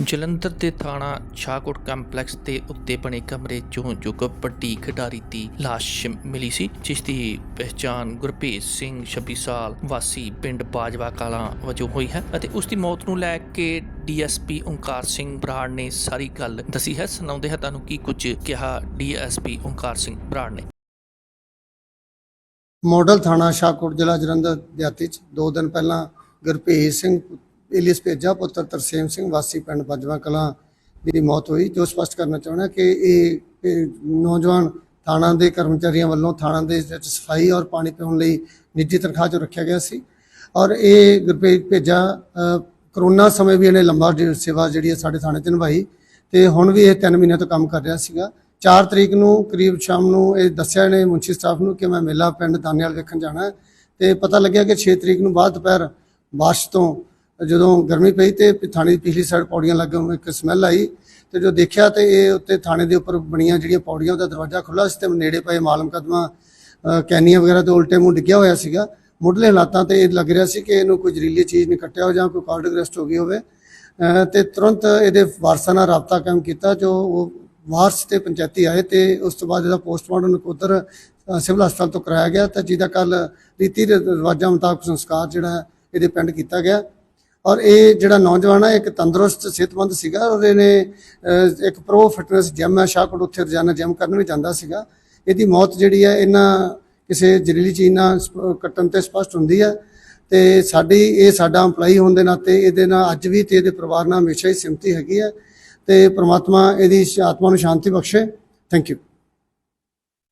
ਜਲੰਧਰ ਦੇ ਥਾਣਾ ਸ਼ਾਹਕੋਟ ਕੰਪਲੈਕਸ ਦੇ ਉੱਤੇ ਬਣੇ ਕਮਰੇ ਚੋਂ ਜੋ ਕਬੱਡੀ ਖਿਡਾਰੀ ਦੀ ਲਾਸ਼ ਮਿਲੀ ਸੀ, ਜਿਸ ਦੀ ਪਹਿਚਾਣ ਗੁਰਭੇਜ ਸਿੰਘ 26 ਸਾਲ ਵਾਸੀ ਪਿੰਡ ਬਾਜਵਾ ਕਲਾਂ ਵਜੋਂ ਹੋਈ ਹੈ ਅਤੇ ਉਸ ਦੀ ਮੌਤ ਨੂੰ ਲੈ ਕੇ ਡੀਐਸਪੀ ਓਂਕਾਰ ਸਿੰਘ ਬਰਾੜ ਨੇ ਸਾਰੀ ਗੱਲ ਦੱਸੀ ਹੈ। ਸੁਣਾਉਂਦੇ ਹਾਂ ਤੁਹਾਨੂੰ ਕੀ ਕੁਝ ਕਿਹਾ ਡੀਐਸਪੀ ਓਂਕਾਰ ਸਿੰਘ ਬਰਾੜ ਨੇ। ਮਾਡਲ ਥਾਣਾ ਸ਼ਾਹਕੋਟ ਜ਼ਿਲ੍ਹਾ ਜਲੰਧਰ ਦਿਹਾਤੀ ਚ ਦੋ ਦਿਨ ਪਹਿਲਾਂ ਗੁਰਭੇਜ ਸਿੰਘ ਇਲੀਸ ਭੇਜਾ ਪੁੱਤਰ ਤਰਸੇਮ ਸਿੰਘ, ਵਾਸੀ ਪਿੰਡ ਬਜਵਾ ਕਲਾਂ ਦੀ ਮੌਤ ਹੋਈ, ਜੋ ਸਪਸ਼ਟ ਕਰਨਾ ਚਾਹੁੰਦਾ ਕਿ ਇਹ ਨੌਜਵਾਨ ਥਾਣਾ ਦੇ ਕਰਮਚਾਰੀਆਂ ਵੱਲੋਂ ਥਾਣਾ ਦੇ ਵਿੱਚ ਸਫ਼ਾਈ ਔਰ ਪਾਣੀ ਪਿਉਣ ਲਈ ਨਿੱਜੀ ਤਨਖਾਹ 'ਚ ਰੱਖਿਆ ਗਿਆ ਸੀ। ਔਰ ਇਹ ਗੁਰਪ੍ਰੀਤ ਭੇਜਾ ਕਰੋਨਾ ਸਮੇਂ ਵੀ ਇਹਨੇ ਲੰਬਾ ਸੇਵਾ ਜਿਹੜੀ ਹੈ ਸਾਡੇ ਥਾਣੇ 'ਚ ਨਿਭਾਈ ਤੇ ਹੁਣ ਵੀ ਇਹ 3 ਮਹੀਨੇ ਤੋਂ ਕੰਮ ਕਰ ਰਿਹਾ ਸੀਗਾ। 4 ਤਰੀਕ ਨੂੰ ਕਰੀਬ ਸ਼ਾਮ ਨੂੰ ਇਹ ਦੱਸਿਆ ਇਹਨੇ ਮੁੰਸ਼ੀ ਸਟਾਫ ਨੂੰ ਕਿ ਮੈਂ ਮੇਲਾ ਪਿੰਡ ਦਾਨੇਵਾਲ ਵੇਖਣ ਜਾਣਾ ਹੈ ਤੇ ਪਤਾ ਲੱਗਿਆ ਕਿ 6 ਤਰੀਕ ਨੂੰ ਬਾਅਦ ਦੁਪਹਿਰ ਬਾਰਿਸ਼ ਤੋਂ ਜਦੋਂ ਗਰਮੀ ਪਈ ਤੇ ਥਾਣੇ ਦੀ ਪਿਛਲੀ ਸਾਈਡ ਪੌੜੀਆਂ ਲੱਗੇ ਇੱਕ ਸਮੈਲ ਆਈ ਤੇ ਜੋ ਦੇਖਿਆ ਤੇ ਇਹ ਉੱਤੇ ਥਾਣੇ ਦੇ ਉੱਪਰ ਬਣੀਆਂ ਜਿਹੜੀਆਂ ਪੌੜੀਆਂ ਉਹਦਾ ਦਰਵਾਜ਼ਾ ਖੁੱਲਾ ਸੀ ਤੇ ਨੇੜੇ ਪਏ ਮਾਲਮ ਮੁਕੱਦਮਾ ਕੈਨੀਆਂ ਵਗੈਰਾ ਤੇ ਉਲਟੇ ਮੂੰਹ ਡਿੱਗਿਆ ਹੋਇਆ ਸੀਗਾ। ਮੁੱਢਲੇ ਹਾਲਾਤਾਂ ਤੇ ਇਹ ਲੱਗ ਰਿਹਾ ਸੀ ਕਿ ਇਹਨੂੰ ਕੋਈ ਜ਼ਹਿਰੀਲੀ ਚੀਜ਼ ਨਹੀਂ ਕੱਟਿਆ ਹੋ ਜਾਂ ਕੋਈ ਕਾਰਡਿਕ ਅਰੈਸਟ ਹੋ ਗਈ ਹੋਵੇ। ਅ, ਤੇ ਤੁਰੰਤ ਇਹਦੇ ਵਾਰਸਾਂ ਨਾਲ ਰਾਬਤਾ ਕਾਇਮ ਕੀਤਾ ਜੋ ਉਹ ਵਾਰਸ ਤੇ ਪੰਚਾਇਤੀ ਆਏ ਤੇ ਉਸ ਤੋਂ ਬਾਅਦ ਇਹਦਾ ਪੋਸਟਮਾਰਟਮ ਨਕੋਦਰ ਸਿਵਲ ਹਸਪਤਾਲ ਤੋਂ ਕਰਾਇਆ ਗਿਆ ਤੇ ਜਿਹਦਾ ਕੱਲ ਰੀਤੀ ਰਿਵਾਜਾਂ ਮੁਤਾਬਕ ਸੰਸਕਾਰ ਜਿਹੜਾ ਇਹਦੇ ਪਿੰਡ ਕੀਤਾ ਗਿਆ। ਔਰ ਇਹ ਜਿਹੜਾ ਨੌਜਵਾਨ ਹੈ ਇੱਕ ਤੰਦਰੁਸਤ, ਸਿਹਤਮੰਦ ਸੀਗਾ। ਔਰ ਇਹਨੇ ਇੱਕ ਪ੍ਰੋ ਫਿਟਨੈਸ ਜਿਮ ਹੈ ਸ਼ਾਹਕੋਟ ਉੱਥੇ ਰੋਜ਼ਾਨਾ ਜਿਮ ਕਰਨ ਵੀ ਜਾਂਦਾ ਸੀਗਾ। ਇਹਦੀ ਮੌਤ ਜਿਹੜੀ ਹੈ ਇਹਨਾਂ ਕਿਸੇ ਜ਼ਹਿਰੀਲੀ ਚੀਜ਼ ਨਾਲ ਕੱਟਣ ਤੇ ਸਪਸ਼ਟ ਹੁੰਦੀ ਹੈ ਤੇ ਸਾਡੀ, ਇਹ ਸਾਡਾ EMPLOYEE ਹੋਣ ਦੇ ਨਾਤੇ ਇਹਦੇ ਨਾਲ ਅੱਜ ਵੀ ਤੇ ਇਹਦੇ ਪਰਿਵਾਰ ਨਾਲ ਹਮੇਸ਼ਾ ਹੀ ਸਿਮਤੀ ਹੈਗੀ ਹੈ ਤੇ ਪ੍ਰਮਾਤਮਾ ਇਹਦੀ ਸ਼- ਆਤਮਾ ਨੂੰ ਸ਼ਾਂਤੀ ਬਖਸ਼ੇ। Thank you